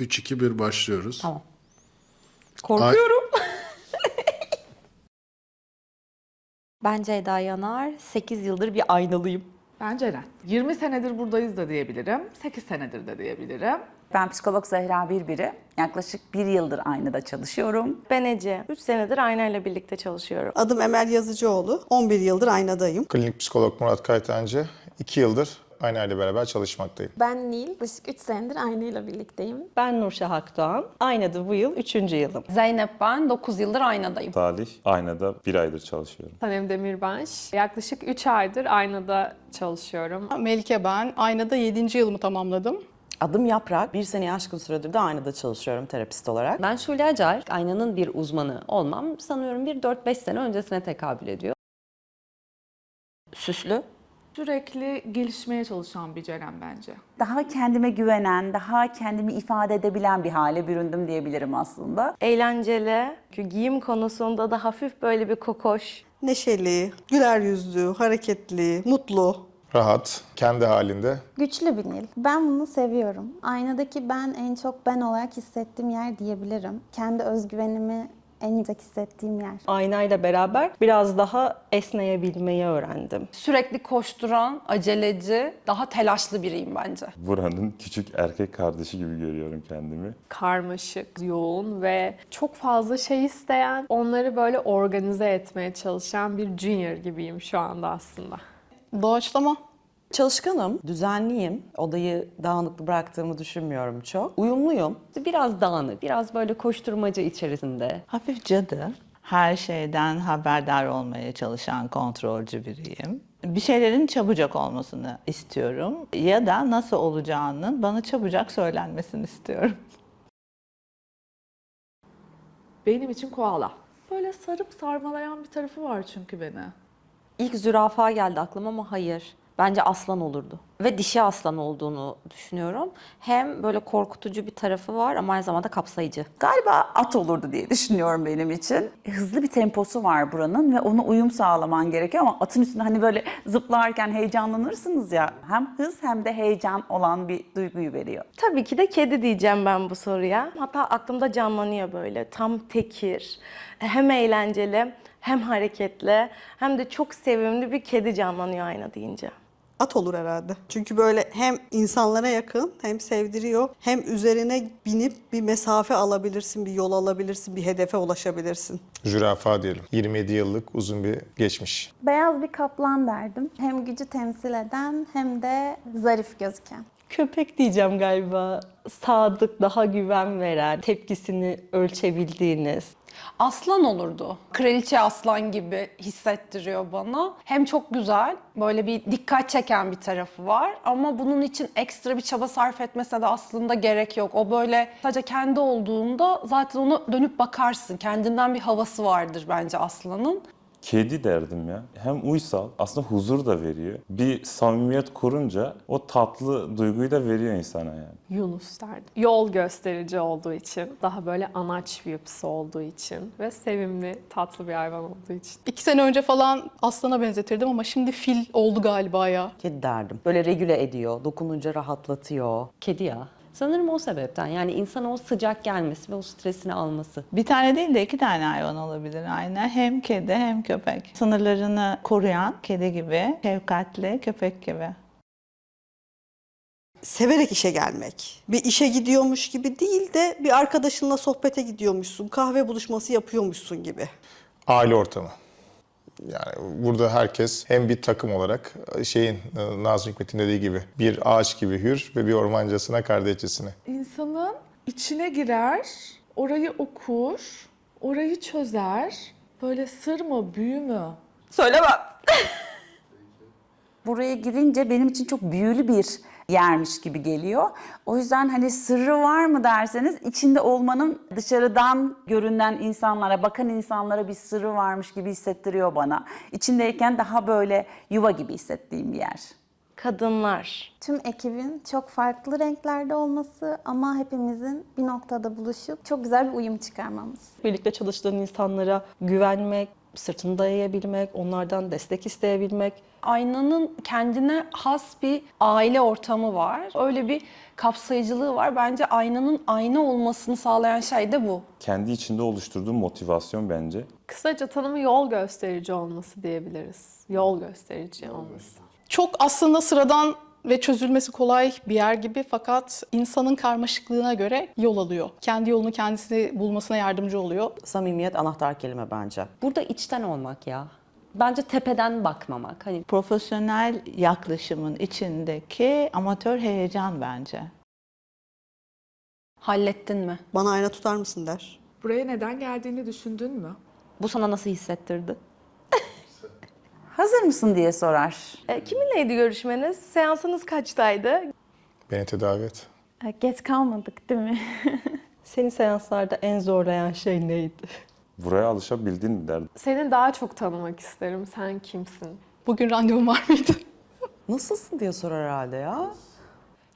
3, 2, 1 başlıyoruz. Tamam. Korkuyorum. ben Ceyda Yanar. 8 yıldır bir aynalıyım. Ben Ceren. 20 senedir buradayız da diyebilirim. 8 senedir de diyebilirim. Ben psikolog Zehra Birbiri. Yaklaşık bir yıldır aynada çalışıyorum. Ben Ece. 3 senedir aynayla birlikte çalışıyorum. Adım Emel Yazıcıoğlu. 11 yıldır aynadayım. Klinik psikolog Murat Kaytancı. 2 yıldır Ayna ile beraber çalışmaktayım. Ben Nil, yaklaşık 3 senedir aynayla birlikteyim. Ben Nurşah Akdoğan. Aynada bu yıl 3. yılım. Zeynep ben 9 yıldır aynadayım. Salih aynada bir aydır çalışıyorum. Sanem Demirbaş. Yaklaşık 3 aydır aynada çalışıyorum. Melike ben. Aynada 7. yılımı tamamladım. Adım Yaprak. Bir seneye aşkın süredir de aynada çalışıyorum terapist olarak. Ben Şule Acar. Aynanın bir uzmanı olmam sanıyorum bir 4-5 sene öncesine tekabül ediyor. Süslü. Sürekli gelişmeye çalışan bir Ceren bence. Daha kendime güvenen, daha kendimi ifade edebilen bir hale büründüm diyebilirim aslında. Eğlenceli. Çünkü giyim konusunda da hafif böyle bir kokoş. Neşeli, güler yüzlü, hareketli, mutlu. Rahat, kendi halinde. Güçlü bir Nil. Ben bunu seviyorum. Aynadaki ben en çok ben olarak hissettiğim yer diyebilirim. Kendi özgüvenimi en yüksek hissettiğim yer. Aynayla beraber biraz daha esneyebilmeyi öğrendim. Sürekli koşturan, aceleci, daha telaşlı biriyim bence. Buranın küçük erkek kardeşi gibi görüyorum kendimi. Karmaşık, yoğun ve çok fazla şey isteyen, onları böyle organize etmeye çalışan bir junior gibiyim şu anda aslında. Doğaçlama. Çalışkanım, düzenliyim. Odayı dağınıklı bıraktığımı düşünmüyorum çok. Uyumluyum. Biraz dağınık, biraz böyle koşturmaca içerisinde. Hafif cadı. Her şeyden haberdar olmaya çalışan kontrolcü biriyim. Bir şeylerin çabucak olmasını istiyorum ya da nasıl olacağının bana çabucak söylenmesini istiyorum. Benim için koala. Böyle sarıp sarmalayan bir tarafı var çünkü beni. İlk zürafa geldi aklıma ama hayır. Bence aslan olurdu. Ve dişi aslan olduğunu düşünüyorum. Hem böyle korkutucu bir tarafı var ama aynı zamanda kapsayıcı. Galiba at olurdu diye düşünüyorum benim için. Hızlı bir temposu var buranın ve ona uyum sağlaman gerekiyor ama atın üstünde hani böyle zıplarken heyecanlanırsınız ya. Hem hız hem de heyecan olan bir duyguyu veriyor. Tabii ki de kedi diyeceğim ben bu soruya. Hatta aklımda canlanıyor böyle tam tekir, hem eğlenceli, hem hareketli, hem de çok sevimli bir kedi canlanıyor ayna deyince. At olur herhalde. Çünkü böyle hem insanlara yakın, hem sevdiriyor, hem üzerine binip bir mesafe alabilirsin, bir yol alabilirsin, bir hedefe ulaşabilirsin. Zürafa diyelim. 27 yıllık uzun bir geçmiş. Beyaz bir kaplan derdim. Hem gücü temsil eden hem de zarif gözüken. Köpek diyeceğim galiba. Sadık, daha güven veren, tepkisini ölçebildiğiniz. Aslan olurdu. Kraliçe aslan gibi hissettiriyor bana. Hem çok güzel, böyle bir dikkat çeken bir tarafı var. Ama bunun için ekstra bir çaba sarf etmese de aslında gerek yok. O böyle sadece kendi olduğunda zaten ona dönüp bakarsın. Kendinden bir havası vardır bence aslanın. Kedi derdim ya. Hem uysal, aslında huzur da veriyor. Bir samimiyet kurunca o tatlı duyguyu da veriyor insana yani. Yunus derdim. Yol gösterici olduğu için, daha böyle anaç bir yapısı olduğu için ve sevimli, tatlı bir hayvan olduğu için. İki sene önce falan aslana benzetirdim ama şimdi fil oldu galiba ya. Kedi derdim. Böyle regüle ediyor, dokununca rahatlatıyor. Kedi ya. Sanırım o sebepten yani insana o sıcak gelmesi ve o stresini alması. Bir tane değil de iki tane hayvan olabilir aynen. Hem kedi hem köpek. Sınırlarını koruyan kedi gibi, şefkatli köpek gibi. Severek işe gelmek. Bir işe gidiyormuş gibi değil de bir arkadaşınla sohbete gidiyormuşsun, kahve buluşması yapıyormuşsun gibi. Aile ortamı. Yani burada herkes hem bir takım olarak şeyin e, Nazım Hikmet'in dediği gibi bir ağaç gibi hür ve bir ormancasına kardeşçesine. İnsanın içine girer, orayı okur, orayı çözer. Böyle sır mı, büyü mü? Söylemem. Buraya girince benim için çok büyülü bir yermiş gibi geliyor. O yüzden hani sırrı var mı derseniz içinde olmanın dışarıdan görünen insanlara, bakan insanlara bir sırrı varmış gibi hissettiriyor bana. İçindeyken daha böyle yuva gibi hissettiğim bir yer. Kadınlar. Tüm ekibin çok farklı renklerde olması ama hepimizin bir noktada buluşup çok güzel bir uyum çıkarmamız. Birlikte çalıştığın insanlara güvenmek, sırtını dayayabilmek, onlardan destek isteyebilmek. Aynanın kendine has bir aile ortamı var. Öyle bir kapsayıcılığı var. Bence aynanın ayna olmasını sağlayan şey de bu. Kendi içinde oluşturduğu motivasyon bence. Kısaca tanımı yol gösterici olması diyebiliriz. Yol gösterici olması. Çok aslında sıradan ve çözülmesi kolay bir yer gibi fakat insanın karmaşıklığına göre yol alıyor. Kendi yolunu kendisi bulmasına yardımcı oluyor. Samimiyet anahtar kelime bence. Burada içten olmak ya. Bence tepeden bakmamak. Hani Profesyonel yaklaşımın içindeki amatör heyecan bence. Hallettin mi? Bana ayna tutar mısın der. Buraya neden geldiğini düşündün mü? bu sana nasıl hissettirdi? Hazır mısın diye sorar. E, kiminleydi görüşmeniz? Seansınız kaçtaydı? Beni tedavi et. Geç kalmadık değil mi? Seni seanslarda en zorlayan şey neydi? Buraya alışabildin mi derdim. Seni daha çok tanımak isterim. Sen kimsin? Bugün randevum var mıydı? Nasılsın diye sorar herhalde ya.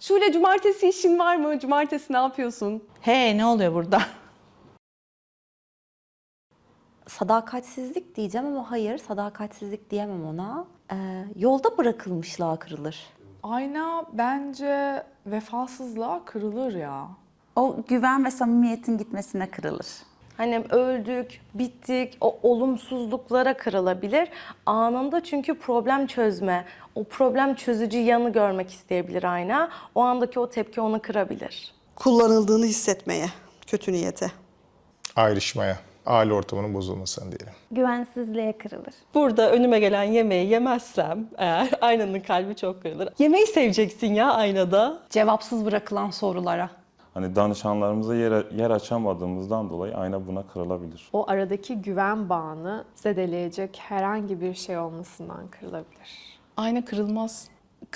Şule cumartesi işin var mı? Cumartesi ne yapıyorsun? Hey ne oluyor burada? Sadakatsizlik diyeceğim ama hayır, sadakatsizlik diyemem ona. Ee, yolda bırakılmışlığa kırılır. Ayna bence vefasızlığa kırılır ya. O güven ve samimiyetin gitmesine kırılır. Hani öldük, bittik, o olumsuzluklara kırılabilir. Anında çünkü problem çözme, o problem çözücü yanı görmek isteyebilir ayna. O andaki o tepki onu kırabilir. Kullanıldığını hissetmeye, kötü niyete. Ayrışmaya, aile ortamının bozulmasına diyelim. Güvensizliğe kırılır. Burada önüme gelen yemeği yemezsem eğer aynanın kalbi çok kırılır. Yemeği seveceksin ya aynada. Cevapsız bırakılan sorulara. Hani danışanlarımıza yer, yer açamadığımızdan dolayı ayna buna kırılabilir. O aradaki güven bağını zedeleyecek herhangi bir şey olmasından kırılabilir. Ayna kırılmaz.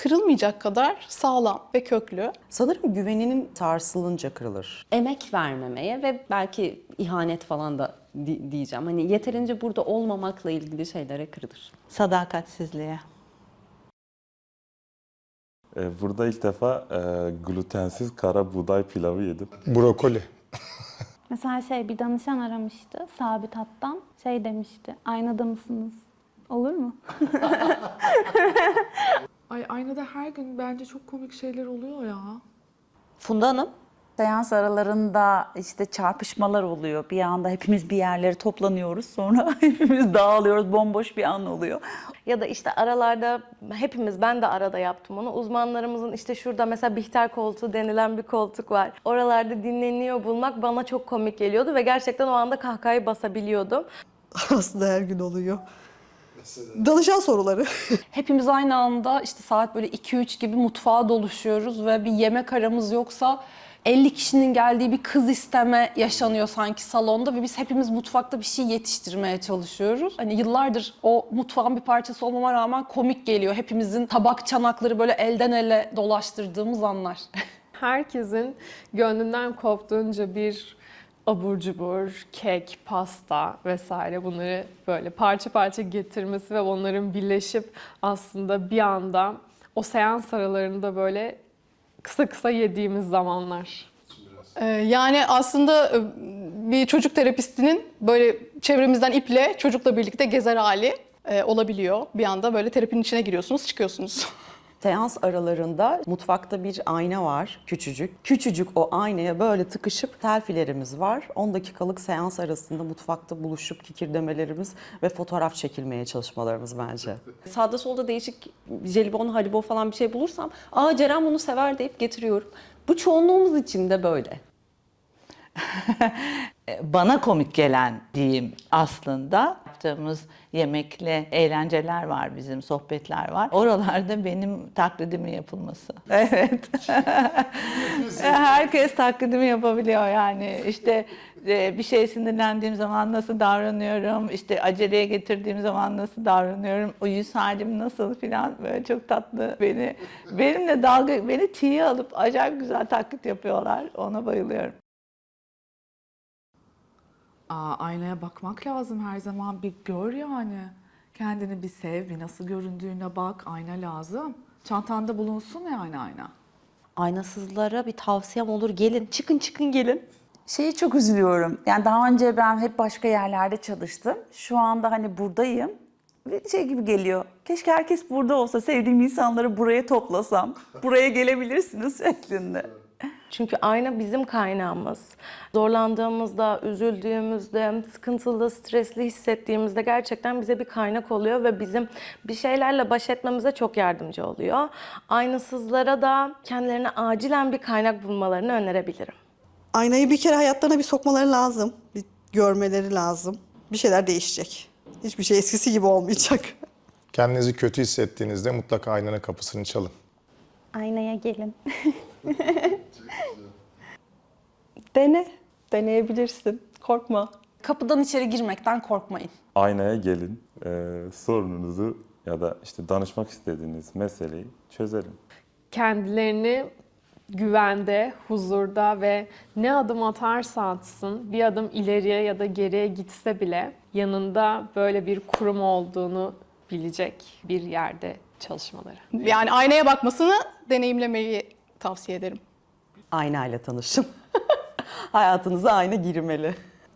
Kırılmayacak kadar sağlam ve köklü. Sanırım güveninin sarsılınca kırılır. Emek vermemeye ve belki ihanet falan da di- diyeceğim. Hani yeterince burada olmamakla ilgili şeylere kırılır. Sadakatsizliğe. Ee, burada ilk defa e, glutensiz kara buğday pilavı yedim. Brokoli. Mesela şey bir danışan aramıştı sabit hattan. Şey demişti. Aynada mısınız? Olur mu? Ay aynada her gün bence çok komik şeyler oluyor ya. Funda Hanım, Seans aralarında işte çarpışmalar oluyor. Bir anda hepimiz bir yerlere toplanıyoruz. Sonra hepimiz dağılıyoruz. Bomboş bir an oluyor. Ya da işte aralarda hepimiz ben de arada yaptım onu. Uzmanlarımızın işte şurada mesela Bihter koltuğu denilen bir koltuk var. Oralarda dinleniyor bulmak bana çok komik geliyordu ve gerçekten o anda kahkahayı basabiliyordum. Aslında her gün oluyor. Danışan soruları. Hepimiz aynı anda işte saat böyle 2-3 gibi mutfağa doluşuyoruz ve bir yemek aramız yoksa 50 kişinin geldiği bir kız isteme yaşanıyor sanki salonda ve biz hepimiz mutfakta bir şey yetiştirmeye çalışıyoruz. Hani yıllardır o mutfağın bir parçası olmama rağmen komik geliyor. Hepimizin tabak çanakları böyle elden ele dolaştırdığımız anlar. Herkesin gönlünden koptuğunca bir abur cubur, kek, pasta vesaire bunları böyle parça parça getirmesi ve onların birleşip aslında bir anda o seans aralarında böyle kısa kısa yediğimiz zamanlar. Ee, Yani aslında e, bir çocuk terapistinin böyle çevremizden iple çocukla birlikte gezer hali e, olabiliyor. Bir anda böyle terapinin içine giriyorsunuz, çıkıyorsunuz. Seans aralarında mutfakta bir ayna var küçücük. Küçücük o aynaya böyle tıkışıp selfilerimiz var. 10 dakikalık seans arasında mutfakta buluşup kikirdemelerimiz ve fotoğraf çekilmeye çalışmalarımız bence. sağda solda değişik jelibon, haribo falan bir şey bulursam ''Aa Ceren bunu sever'' deyip getiriyorum. Bu çoğunluğumuz için de böyle. Bana komik gelen diyeyim aslında. Yaptığımız yemekli eğlenceler var bizim, sohbetler var. Oralarda benim taklidimi yapılması. Evet. Herkes taklidimi yapabiliyor yani. İşte e, bir şey sinirlendiğim zaman nasıl davranıyorum, işte aceleye getirdiğim zaman nasıl davranıyorum, o yüz halim nasıl filan böyle çok tatlı beni benimle dalga beni tiye alıp acayip güzel taklit yapıyorlar. Ona bayılıyorum. Aa, aynaya bakmak lazım her zaman. Bir gör yani. Kendini bir sev, bir nasıl göründüğüne bak. Ayna lazım. Çantanda bulunsun yani ayna. Aynasızlara bir tavsiyem olur gelin çıkın çıkın gelin. Şeyi çok üzülüyorum. Yani daha önce ben hep başka yerlerde çalıştım. Şu anda hani buradayım. Bir şey gibi geliyor. Keşke herkes burada olsa, sevdiğim insanları buraya toplasam. Buraya gelebilirsiniz şeklinde. Çünkü ayna bizim kaynağımız. Zorlandığımızda, üzüldüğümüzde, sıkıntılı, stresli hissettiğimizde gerçekten bize bir kaynak oluyor ve bizim bir şeylerle baş etmemize çok yardımcı oluyor. Aynasızlara da kendilerine acilen bir kaynak bulmalarını önerebilirim. Aynayı bir kere hayatlarına bir sokmaları lazım. Bir görmeleri lazım. Bir şeyler değişecek. Hiçbir şey eskisi gibi olmayacak. Kendinizi kötü hissettiğinizde mutlaka aynanın kapısını çalın. Aynaya gelin. Dene. Deneyebilirsin. Korkma. Kapıdan içeri girmekten korkmayın. Aynaya gelin, e, sorununuzu ya da işte danışmak istediğiniz meseleyi çözelim. kendilerini güvende, huzurda ve ne adım atarsa atsın, bir adım ileriye ya da geriye gitse bile yanında böyle bir kurum olduğunu bilecek bir yerde çalışmaları. Yani aynaya bakmasını deneyimlemeyi tavsiye ederim. Aynayla tanışın. Hayatınıza ayna girmeli.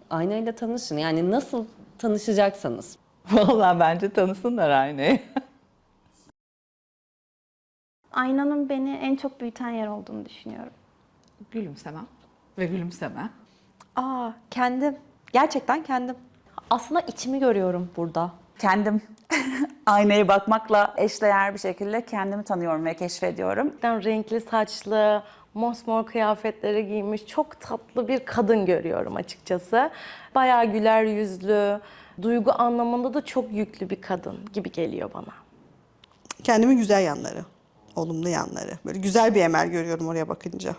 Aynayla tanışın. Yani nasıl tanışacaksanız. Vallahi bence tanısınlar aynayı. Aynanın beni en çok büyüten yer olduğunu düşünüyorum. Gülümsemem ve gülümseme. Aa kendim. Gerçekten kendim. Aslında içimi görüyorum burada. Kendim aynaya bakmakla eşdeğer bir şekilde kendimi tanıyorum ve keşfediyorum. Gerçekten renkli saçlı, mosmor kıyafetleri giymiş çok tatlı bir kadın görüyorum açıkçası. Bayağı güler yüzlü, duygu anlamında da çok yüklü bir kadın gibi geliyor bana. Kendimin güzel yanları, olumlu yanları. Böyle güzel bir emel görüyorum oraya bakınca.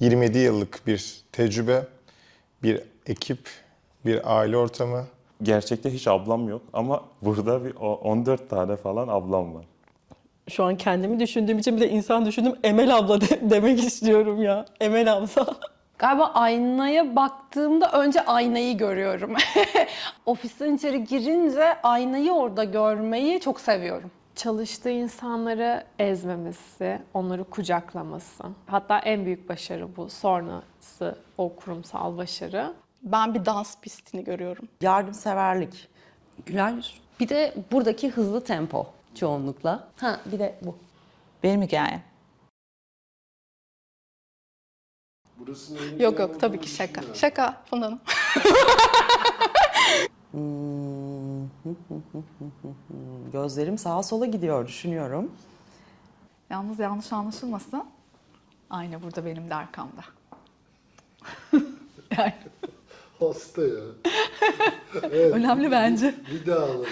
27 yıllık bir tecrübe, bir ekip, bir aile ortamı. Gerçekte hiç ablam yok ama burada bir o- 14 tane falan ablam var. Şu an kendimi düşündüğüm için bir de insan düşündüm. Emel abla de- demek istiyorum ya. Emel abla. Galiba aynaya baktığımda önce aynayı görüyorum. Ofisten içeri girince aynayı orada görmeyi çok seviyorum. Çalıştığı insanları ezmemesi, onları kucaklaması. Hatta en büyük başarı bu. Sonrası o kurumsal başarı. Ben bir dans pistini görüyorum. Yardımseverlik. Güler yüz. Bir de buradaki hızlı tempo çoğunlukla. Ha bir de bu. Benim hikayem. Yok yok tabii ki şaka. Şaka Funda Hanım. Gözlerim sağa sola gidiyor düşünüyorum. Yalnız yanlış anlaşılmasın. Ayna burada benim de arkamda. yani Hasta ya. önemli bence. Bir daha alalım.